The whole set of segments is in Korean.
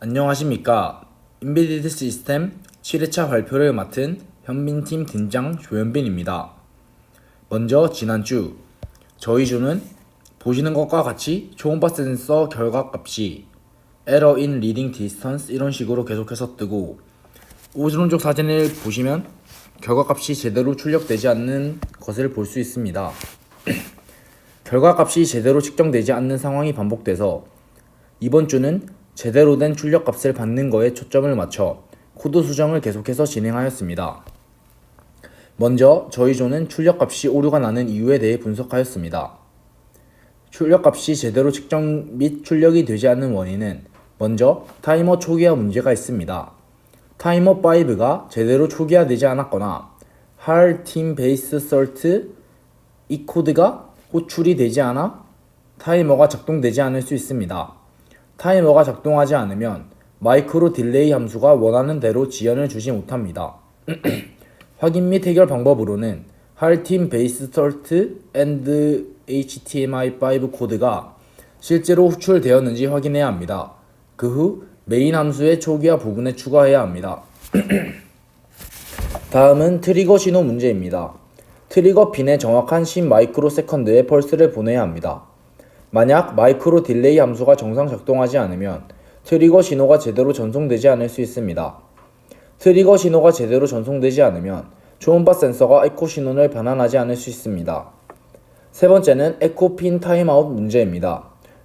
안녕하십니까. 인베디드 시스템 7회차 발표를 맡은 현민팀 팀장 조현빈입니다. 먼저 지난주 저희 주는 보시는 것과 같이 초음파 센서 결과 값이 error in reading distance 이런 식으로 계속해서 뜨고 오른쪽 사진을 보시면 결과 값이 제대로 출력되지 않는 것을 볼 수 있습니다. 결과 값이 제대로 측정되지 않는 상황이 반복돼서 이번 주는 제대로 된 출력값을 받는 거에 초점을 맞춰 코드 수정을 계속해서 진행하였습니다. 먼저 저희 조는 출력값이 오류가 나는 이유에 대해 분석하였습니다. 출력값이 제대로 측정 및 출력이 되지 않는 원인은 먼저 타이머 초기화 문제가 있습니다. 타이머 5가 제대로 초기화되지 않았거나 할 팀 베이스 설트 이 코드가 호출이 되지 않아 타이머가 작동되지 않을 수 있습니다. 타이머가 작동하지 않으면 마이크로 딜레이 함수가 원하는 대로 지연을 주지 못합니다. 확인 및 해결 방법으로는 할팀 베이스 설트 and HTML5 코드가 실제로 호출되었는지 확인해야 합니다. 그 후 메인 함수의 초기화 부분에 추가해야 합니다. 다음은 트리거 신호 문제입니다. 트리거 핀에 정확한 10 마이크로 세컨드의 펄스를 보내야 합니다. 만약 마이크로 딜레이 함수가 정상 작동하지 않으면 트리거 신호가 제대로 전송되지 않을 수 있습니다. 트리거 신호가 제대로 전송되지 않으면 초음파 센서가 에코 신호를 반환하지 않을 수 있습니다. 세 번째는 에코 핀 타임아웃 문제입니다.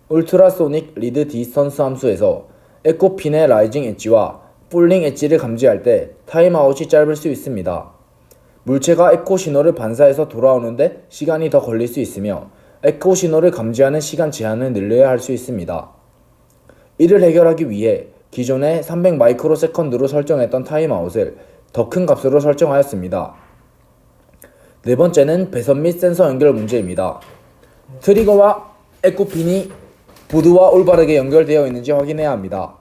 울트라소닉 리드 디스턴스 함수에서 에코 핀의 라이징 엣지와 풀링 엣지를 감지할 때 타임아웃이 짧을 수 있습니다. 물체가 에코 신호를 반사해서 돌아오는데 시간이 더 걸릴 수 있으며 에코 신호를 감지하는 시간 제한을 늘려야 할 수 있습니다. 이를 해결하기 위해 기존의 300 마이크로 세컨드로 설정했던 타임아웃을 더 큰 값으로 설정하였습니다. 네 번째는 배선 및 센서 연결 문제입니다. 트리거와 에코핀이 보드와 올바르게 연결되어 있는지 확인해야 합니다.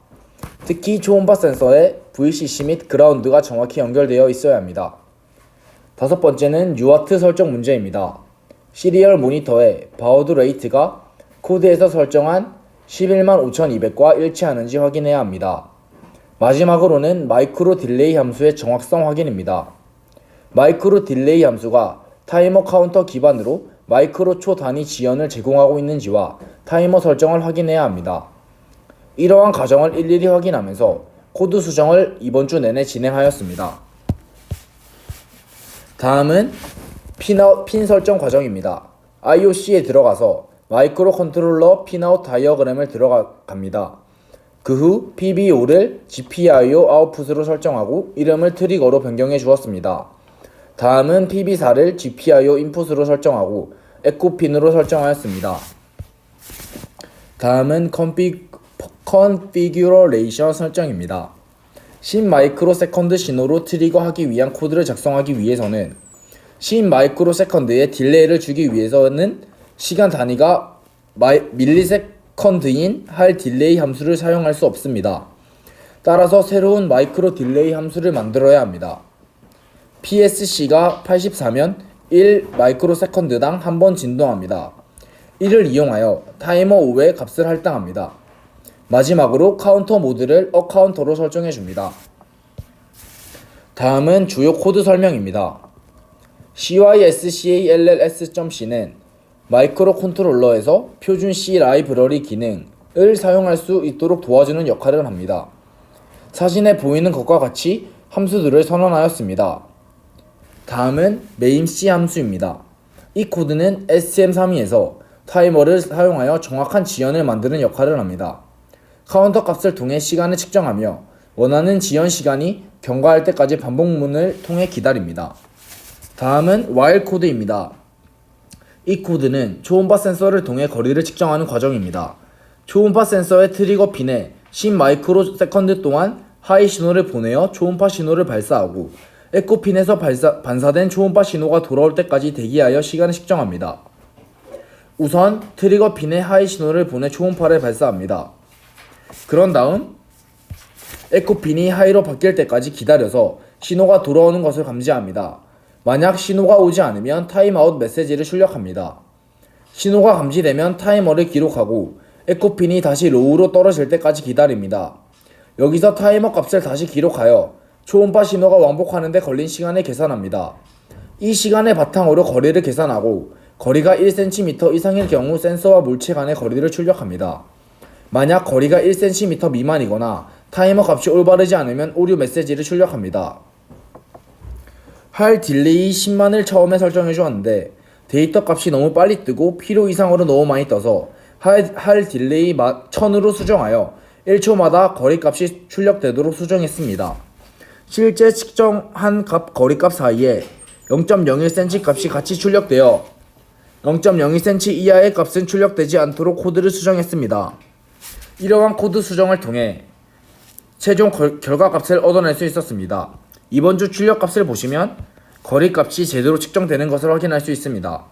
특히 초음파 센서에 VCC 및 그라운드가 정확히 연결되어 있어야 합니다. 다섯 번째는 유아트 설정 문제입니다. 시리얼 모니터의 바우드 레이트가 코드에서 설정한 115,200과 일치하는지 확인해야 합니다. 마지막으로는 마이크로 딜레이 함수의 정확성 확인입니다. 마이크로 딜레이 함수가 타이머 카운터 기반으로 마이크로 초 단위 지연을 제공하고 있는지와 타이머 설정을 확인해야 합니다. 이러한 과정을 일일이 확인하면서 코드 수정을 이번 주 내내 진행하였습니다. 다음은 핀아웃, 핀 설정 과정입니다. IOC에 들어가서 마이크로 컨트롤러 핀아웃 다이어그램을 들어갑니다. 그 후 PB5를 GPIO 아웃풋으로 설정하고 이름을 트리거로 변경해 주었습니다. 다음은 PB4를 GPIO 인풋으로 설정하고 에코핀으로 설정하였습니다. 다음은 컨피, 컨피규러레이션 설정입니다. 10 마이크로 세컨드 신호로 트리거하기 위한 코드를 작성하기 위해서는 10 마이크로 세컨드의 딜레이를 주기 위해서는 시간 단위가 마이, 밀리세컨드인 할 딜레이 함수를 사용할 수 없습니다. 따라서 새로운 마이크로 딜레이 함수를 만들어야 합니다. PSC가 84면 1 마이크로 세컨드당 한 번 진동합니다. 이를 이용하여 타이머 5의 값을 할당합니다. 마지막으로 카운터 모드를 어카운터로 설정해 줍니다. 다음은 주요 코드 설명입니다. cyscalls.c는 마이크로 컨트롤러에서 표준 C 라이브러리 기능을 사용할 수 있도록 도와주는 역할을 합니다. 사진에 보이는 것과 같이 함수들을 선언하였습니다. 다음은 main.c 함수입니다. 이 코드는 SM32에서 타이머를 사용하여 정확한 지연을 만드는 역할을 합니다. 카운터 값을 통해 시간을 측정하며 원하는 지연 시간이 경과할 때까지 반복문을 통해 기다립니다. 다음은 while 코드입니다. 이 코드는 초음파 센서를 통해 거리를 측정하는 과정입니다. 초음파 센서의 트리거 핀에 10 마이크로 세컨드 동안 하이 신호를 보내어 초음파 신호를 발사하고 에코 핀에서 발사, 반사된 초음파 신호가 돌아올 때까지 대기하여 시간을 측정합니다. 우선 트리거 핀에 하이 신호를 보내 초음파를 발사합니다. 그런 다음 에코 핀이 하이로 바뀔 때까지 기다려서 신호가 돌아오는 것을 감지합니다. 만약 신호가 오지 않으면 타임아웃 메시지를 출력합니다. 신호가 감지되면 타이머를 기록하고 에코핀이 다시 로우로 떨어질 때까지 기다립니다. 여기서 타이머 값을 다시 기록하여 초음파 신호가 왕복하는데 걸린 시간을 계산합니다. 이 시간을 바탕으로 거리를 계산하고 거리가 1cm 이상일 경우 센서와 물체 간의 거리를 출력합니다. 만약 거리가 1cm 미만이거나 타이머 값이 올바르지 않으면 오류 메시지를 출력합니다. 할 딜레이 10만을 처음에 설정해 주었는데 데이터 값이 너무 빨리 뜨고 필요 이상으로 너무 많이 떠서 할, 할 딜레이 1000으로 수정하여 1초마다 거리 값이 출력되도록 수정했습니다. 실제 측정한 값 거리 값 사이에 0.01cm 값이 같이 출력되어 0.02cm 이하의 값은 출력되지 않도록 코드를 수정했습니다. 이러한 코드 수정을 통해 최종 결, 결과값을 얻어낼 수 있었습니다. 이번 주 출력값을 보시면 거리값이 제대로 측정되는 것을 확인할 수 있습니다.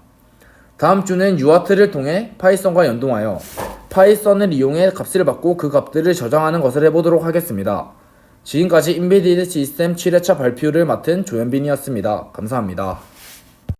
다음 주는 유아트를 통해 파이썬과 연동하여 파이썬을 이용해 값을 받고 그 값들을 저장하는 것을 해보도록 하겠습니다. 지금까지 인베디드 시스템 7회차 발표를 맡은 조현빈이었습니다. 감사합니다.